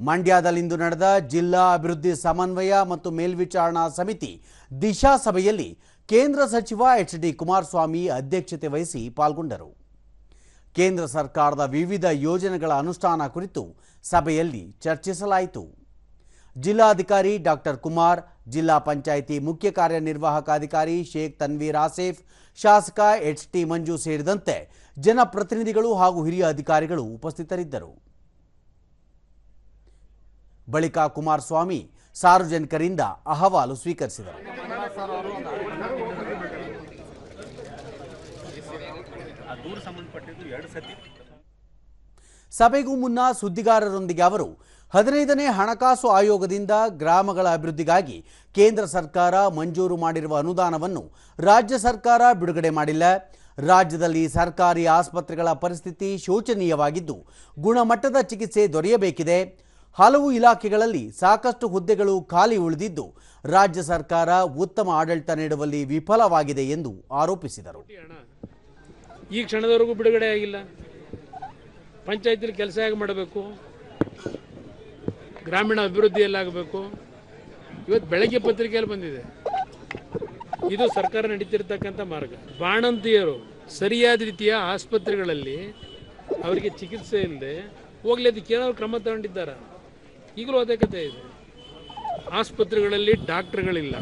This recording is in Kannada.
ಮಂಡ್ಯದಲ್ಲಿಂದು ನಡೆದ ಜಿಲ್ಲಾ ಅಭಿವೃದ್ಧಿ ಸಮನ್ವಯ ಮತ್ತು ಮೇಲ್ವಿಚಾರಣಾ ಸಮಿತಿ ದಿಶಾ ಸಭೆಯಲ್ಲಿ ಕೇಂದ್ರ ಸಚಿವ ಎಚ್ ಡಿ ಕುಮಾರಸ್ವಾಮಿ ಅಧ್ಯಕ್ಷತೆ ವಹಿಸಿ ಪಾಲ್ಗೊಂಡರು. ಕೇಂದ್ರ ಸರ್ಕಾರದ ವಿವಿಧ ಯೋಜನೆಗಳ ಅನುಷ್ಠಾನ ಕುರಿತು ಸಭೆಯಲ್ಲಿ ಚರ್ಚಿಸಲಾಯಿತು. ಜಿಲ್ಲಾಧಿಕಾರಿ ಡಾಕ್ಟರ್ ಕುಮಾರ್, ಜಿಲ್ಲಾ ಪಂಚಾಯಿತಿ ಮುಖ್ಯ ಕಾರ್ಯನಿರ್ವಾಹಕಾಧಿಕಾರಿ ಶೇಖ್ ತನ್ವೀರ್ ಆಸೇಫ್, ಶಾಸಕ ಎಚ್ ಟಿ ಮಂಜು ಸೇರಿದಂತೆ ಜನಪ್ರತಿನಿಧಿಗಳು ಹಾಗೂ ಹಿರಿಯ ಅಧಿಕಾರಿಗಳು ಉಪಸ್ಥಿತರಿದ್ದರು. ಬಳಿಕ ಕುಮಾರಸ್ವಾಮಿ ಸಾರ್ವಜನಿಕರಿಂದ ಅಹವಾಲು ಸ್ವೀಕರಿಸಿದರು. ಸಭೆಗೂ ಮುನ್ನ ಸುದ್ದಿಗಾರರೊಂದಿಗೆ ಅವರು, ಹದಿನೈದನೇ ಹಣಕಾಸು ಆಯೋಗದಿಂದ ಗ್ರಾಮಗಳ ಅಭಿವೃದ್ಧಿಗಾಗಿ ಕೇಂದ್ರ ಸರ್ಕಾರ ಮಂಜೂರು ಮಾಡಿರುವ ಅನುದಾನವನ್ನು ರಾಜ್ಯ ಸರ್ಕಾರ ಬಿಡುಗಡೆ ಮಾಡಿಲ್ಲ. ರಾಜ್ಯದಲ್ಲಿ ಸರ್ಕಾರಿ ಆಸ್ಪತ್ರೆಗಳ ಪರಿಸ್ಥಿತಿ ಶೋಚನೀಯವಾಗಿದ್ದು, ಗುಣಮಟ್ಟದ ಚಿಕಿತ್ಸೆ ದೊರೆಯಬೇಕಿದೆ. ಹಲವು ಇಲಾಖೆಗಳಲ್ಲಿ ಸಾಕಷ್ಟು ಹುದ್ದೆಗಳು ಖಾಲಿ ಉಳಿದಿದ್ದು ರಾಜ್ಯ ಸರ್ಕಾರ ಉತ್ತಮ ಆಡಳಿತ ನೀಡುವಲ್ಲಿ ವಿಫಲವಾಗಿದೆ ಎಂದು ಆರೋಪಿಸಿದರು. ಈ ಕ್ಷಣದವರೆಗೂ ಬಿಡುಗಡೆ ಆಗಿಲ್ಲ. ಪಂಚಾಯತಿಲಿ ಕೆಲಸ ಹೇಗೆ ಮಾಡಬೇಕು? ಗ್ರಾಮೀಣ ಅಭಿವೃದ್ಧಿ ಎಲ್ಲಾಗಬೇಕು? ಇವತ್ತು ಬೆಳಗ್ಗೆ ಪತ್ರಿಕೆಯಲ್ಲಿ ಬಂದಿದೆ. ಇದು ಸರ್ಕಾರ ನಡೀತಿರ್ತಕ್ಕಂಥ ಮಾರ್ಗ. ಬಾಣಂತಿಯರು ಸರಿಯಾದ ರೀತಿಯ ಆಸ್ಪತ್ರೆಗಳಲ್ಲಿ ಅವರಿಗೆ ಚಿಕಿತ್ಸೆ ಇಲ್ಲದೆ ಹೋಗ್ಲಿ ಅದಕ್ಕೆ ಏನಾದ್ರು ಕ್ರಮ ತಗೊಂಡಿದ್ದಾರ? ಈಗಲೂ ಅದೇ ಕಥೆ ಇದೆ. ಆಸ್ಪತ್ರೆಗಳಲ್ಲಿ ಡಾಕ್ಟರ್ಗಳಿಲ್ಲ.